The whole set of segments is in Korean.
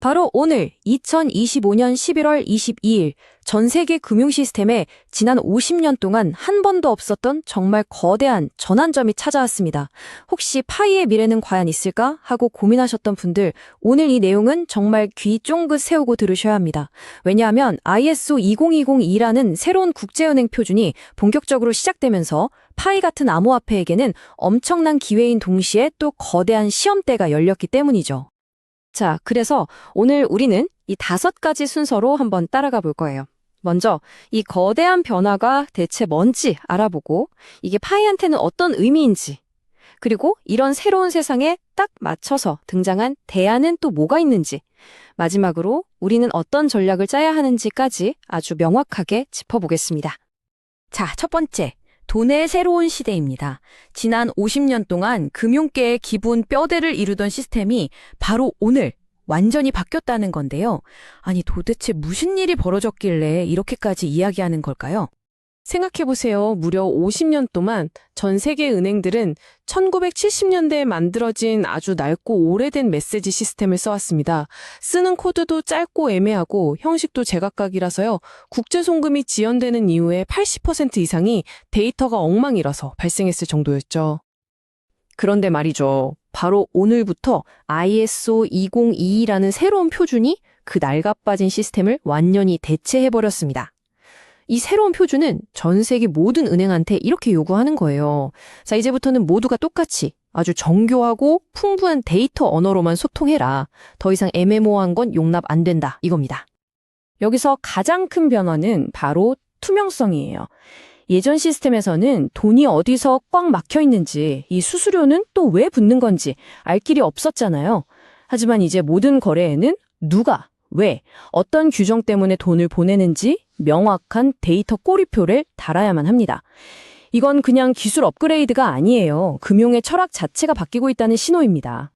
바로 오늘 2025년 11월 22일 전 세계 금융 시스템에 지난 50년 동안 한 번도 없었던 정말 거대한 전환점이 찾아왔습니다. 혹시 파이의 미래는 과연 있을까 하고 고민하셨던 분들 오늘 이 내용은 정말 귀 쫑긋 세우고 들으셔야 합니다. 왜냐하면 ISO 20202라는 새로운 국제은행 표준이 본격적으로 시작되면서 파이 같은 암호화폐에게는 엄청난 기회인 동시에 또 거대한 시험대가 열렸기 때문이죠. 자, 그래서 오늘 우리는 이 다섯 가지 순서로 한번 따라가 볼 거예요. 먼저 이 거대한 변화가 대체 뭔지 알아보고 이게 파이한테는 어떤 의미인지 그리고 이런 새로운 세상에 딱 맞춰서 등장한 대안은 또 뭐가 있는지 마지막으로 우리는 어떤 전략을 짜야 하는지까지 아주 명확하게 짚어보겠습니다. 자, 첫 번째. 돈의 새로운 시대입니다. 지난 50년 동안 금융계의 기본 뼈대를 이루던 시스템이 바로 오늘 완전히 바뀌었다는 건데요. 아니, 도대체 무슨 일이 벌어졌길래 이렇게까지 이야기하는 걸까요? 생각해보세요. 무려 50년 동안 전 세계 은행들은 1970년대에 만들어진 아주 낡고 오래된 메시지 시스템을 써왔습니다. 쓰는 코드도 짧고 애매하고 형식도 제각각이라서요. 국제 송금이 지연되는 이후에 80% 이상이 데이터가 엉망이라서 발생했을 정도였죠. 그런데 말이죠. 바로 오늘부터 ISO 2022라는 새로운 표준이 그 낡아빠진 시스템을 완전히 대체해버렸습니다. 이 새로운 표준은 전 세계 모든 은행한테 이렇게 요구하는 거예요. 자, 이제부터는 모두가 똑같이 아주 정교하고 풍부한 데이터 언어로만 소통해라. 더 이상 애매모호한 건 용납 안 된다. 이겁니다. 여기서 가장 큰 변화는 바로 투명성이에요. 예전 시스템에서는 돈이 어디서 꽉 막혀 있는지, 이 수수료는 또 왜 붙는 건지 알 길이 없었잖아요. 하지만 이제 모든 거래에는 누가, 왜, 어떤 규정 때문에 돈을 보내는지 명확한 데이터 꼬리표를 달아야만 합니다. 이건 그냥 기술 업그레이드가 아니에요. 금융의 철학 자체가 바뀌고 있다는 신호입니다.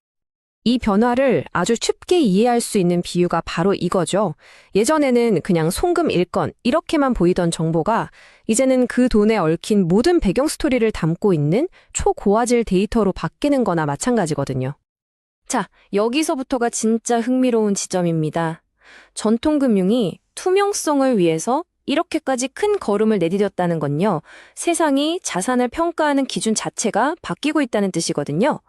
이 변화를 아주 쉽게 이해할 수 있는 비유가 바로 이거죠. 예전에는 그냥 송금 1건 이렇게만 보이던 정보가 이제는 그 돈에 얽힌 모든 배경 스토리를 담고 있는 초고화질 데이터로 바뀌는 거나 마찬가지거든요. 자, 여기서부터가 진짜 흥미로운 지점입니다. 전통금융이 투명성을 위해서 이렇게까지 큰 걸음을 내디뎠다는 건요, 세상이 자산을 평가하는 기준 자체가 바뀌고 있다는 뜻이거든요.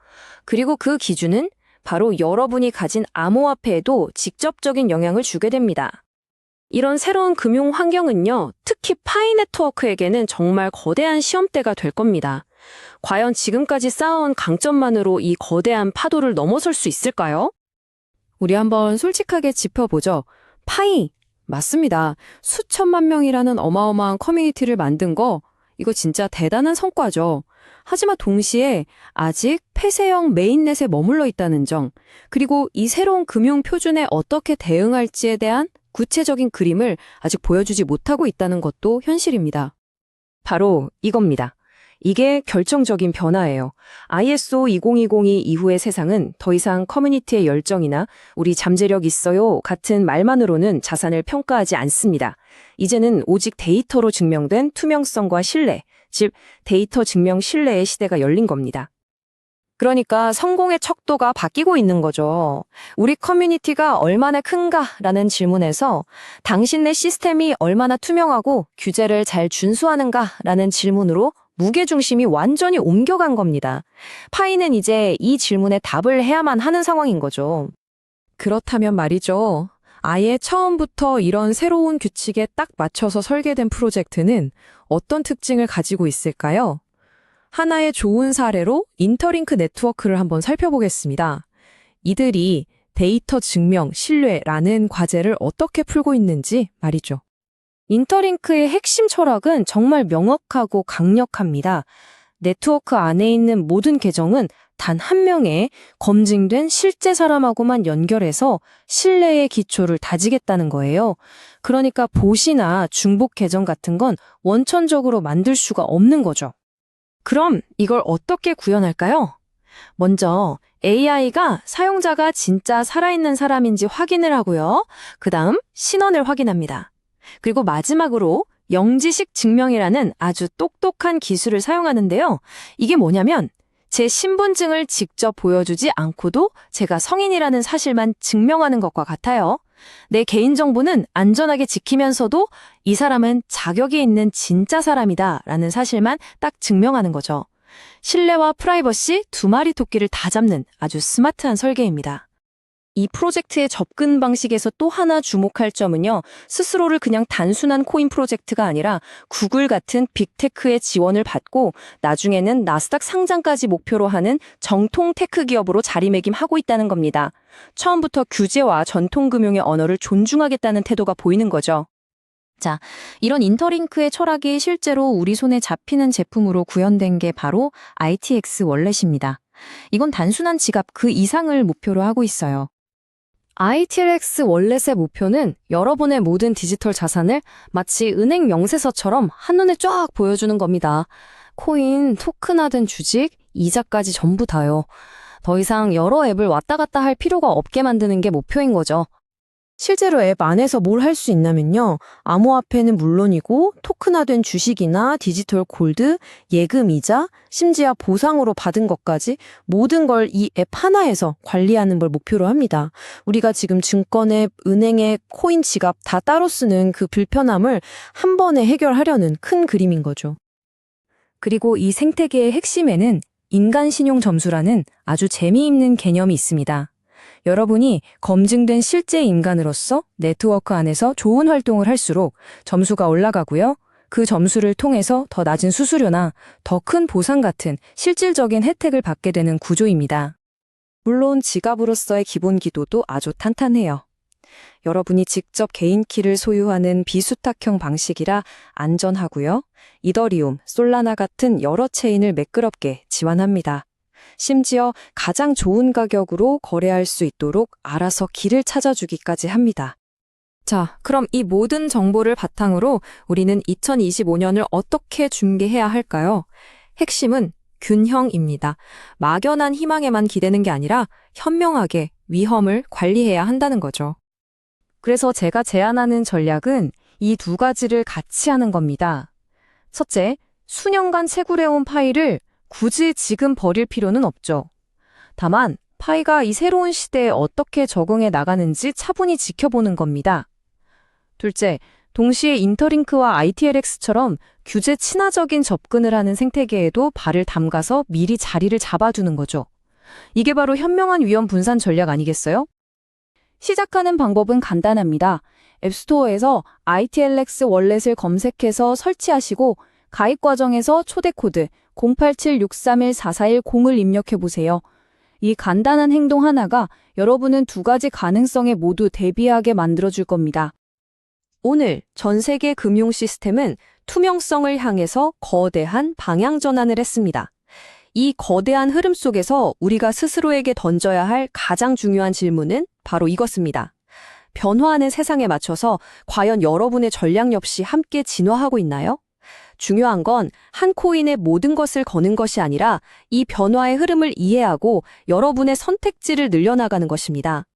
그리고 그 기준은 바로 여러분이 가진 암호화폐에도 직접적인 영향을 주게 됩니다. 이런 새로운 금융 환경은요, 특히 파이 네트워크에게는 정말 거대한 시험대가 될 겁니다. 과연 지금까지 쌓아온 강점만으로 이 거대한 파도를 넘어설 수 있을까요? 우리 한번 솔직하게 짚어보죠. 파이, 맞습니다. 수천만 명이라는 어마어마한 커뮤니티를 만든 거, 이거 진짜 대단한 성과죠. 하지만 동시에 아직 폐쇄형 메인넷에 머물러 있다는 점, 그리고 이 새로운 금융 표준에 어떻게 대응할지에 대한 구체적인 그림을 아직 보여주지 못하고 있다는 것도 현실입니다. 바로 이겁니다. 이게 결정적인 변화예요. ISO 20202 이후의 세상은 더 이상 커뮤니티의 열정이나 우리 잠재력 있어요 같은 말만으로는 자산을 평가하지 않습니다. 이제는 오직 데이터로 증명된 투명성과 신뢰, 즉 데이터 증명 신뢰의 시대가 열린 겁니다. 그러니까 성공의 척도가 바뀌고 있는 거죠. 우리 커뮤니티가 얼마나 큰가라는 질문에서 당신네 시스템이 얼마나 투명하고 규제를 잘 준수하는가라는 질문으로 무게중심이 완전히 옮겨간 겁니다. 파이는 이제 이 질문에 답을 해야만 하는 상황인 거죠. 그렇다면 말이죠. 아예 처음부터 이런 새로운 규칙에 딱 맞춰서 설계된 프로젝트는 어떤 특징을 가지고 있을까요? 하나의 좋은 사례로 인터링크 네트워크를 한번 살펴보겠습니다. 이들이 데이터 증명, 신뢰라는 과제를 어떻게 풀고 있는지 말이죠. 인터링크의 핵심 철학은 정말 명확하고 강력합니다. 네트워크 안에 있는 모든 계정은 단 한 명의 검증된 실제 사람하고만 연결해서 신뢰의 기초를 다지겠다는 거예요. 그러니까 봇이나 중복 계정 같은 건 원천적으로 만들 수가 없는 거죠. 그럼 이걸 어떻게 구현할까요? 먼저 AI가 사용자가 진짜 살아있는 사람인지 확인을 하고요. 그 다음 신원을 확인합니다. 그리고 마지막으로 영지식 증명이라는 아주 똑똑한 기술을 사용하는데요. 이게 뭐냐면 제 신분증을 직접 보여주지 않고도 제가 성인이라는 사실만 증명하는 것과 같아요. 내 개인정보는 안전하게 지키면서도 이 사람은 자격이 있는 진짜 사람이다 라는 사실만 딱 증명하는 거죠. 신뢰와 프라이버시 두 마리 토끼를 다 잡는 아주 스마트한 설계입니다. 이 프로젝트의 접근 방식에서 또 하나 주목할 점은요, 스스로를 그냥 단순한 코인 프로젝트가 아니라 구글 같은 빅테크의 지원을 받고 나중에는 나스닥 상장까지 목표로 하는 정통 테크 기업으로 자리매김하고 있다는 겁니다. 처음부터 규제와 전통 금융의 언어를 존중하겠다는 태도가 보이는 거죠. 자, 이런 인터링크의 철학이 실제로 우리 손에 잡히는 제품으로 구현된 게 바로 ITX 월렛입니다. 이건 단순한 지갑 그 이상을 목표로 하고 있어요. ITX 월렛의 목표는 여러분의 모든 디지털 자산을 마치 은행 명세서처럼 한눈에 쫙 보여주는 겁니다. 코인, 토큰화된 주식, 이자까지 전부 다요. 더 이상 여러 앱을 왔다 갔다 할 필요가 없게 만드는 게 목표인 거죠. 실제로 앱 안에서 뭘 할 수 있냐면요. 암호화폐는 물론이고 토큰화된 주식이나 디지털 골드, 예금 이자, 심지어 보상으로 받은 것까지 모든 걸 이 앱 하나에서 관리하는 걸 목표로 합니다. 우리가 지금 증권앱, 은행앱, 코인 지갑 다 따로 쓰는 그 불편함을 한 번에 해결하려는 큰 그림인 거죠. 그리고 이 생태계의 핵심에는 인간 신용 점수라는 아주 재미있는 개념이 있습니다. 여러분이 검증된 실제 인간으로서 네트워크 안에서 좋은 활동을 할수록 점수가 올라가고요. 그 점수를 통해서 더 낮은 수수료나 더 큰 보상 같은 실질적인 혜택을 받게 되는 구조입니다. 물론 지갑으로서의 기본 기도도 아주 탄탄해요. 여러분이 직접 개인 키를 소유하는 비수탁형 방식이라 안전하고요. 이더리움, 솔라나 같은 여러 체인을 매끄럽게 지원합니다. 심지어 가장 좋은 가격으로 거래할 수 있도록 알아서 길을 찾아주기까지 합니다. 자, 그럼 이 모든 정보를 바탕으로 우리는 2025년을 어떻게 중계해야 할까요? 핵심은 균형입니다. 막연한 희망에만 기대는 게 아니라 현명하게 위험을 관리해야 한다는 거죠. 그래서 제가 제안하는 전략은 이 두 가지를 같이 하는 겁니다. 첫째, 수년간 채굴해온 파일을 굳이 지금 버릴 필요는 없죠. 다만, 파이가 이 새로운 시대에 어떻게 적응해 나가는지 차분히 지켜보는 겁니다. 둘째, 동시에 인터링크와 ITLX처럼 규제 친화적인 접근을 하는 생태계에도 발을 담가서 미리 자리를 잡아두는 거죠. 이게 바로 현명한 위험 분산 전략 아니겠어요? 시작하는 방법은 간단합니다. 앱스토어에서 ITLX 월렛을 검색해서 설치하시고 가입 과정에서 초대 코드 087-631-4410을 입력해 보세요. 이 간단한 행동 하나가 여러분은 두 가지 가능성에 모두 대비하게 만들어줄 겁니다. 오늘 전 세계 금융 시스템은 투명성을 향해서 거대한 방향 전환을 했습니다. 이 거대한 흐름 속에서 우리가 스스로에게 던져야 할 가장 중요한 질문은 바로 이것입니다. 변화하는 세상에 맞춰서 과연 여러분의 전략 역시 함께 진화하고 있나요? 중요한 건 한 코인의 모든 것을 거는 것이 아니라 이 변화의 흐름을 이해하고 여러분의 선택지를 늘려나가는 것입니다.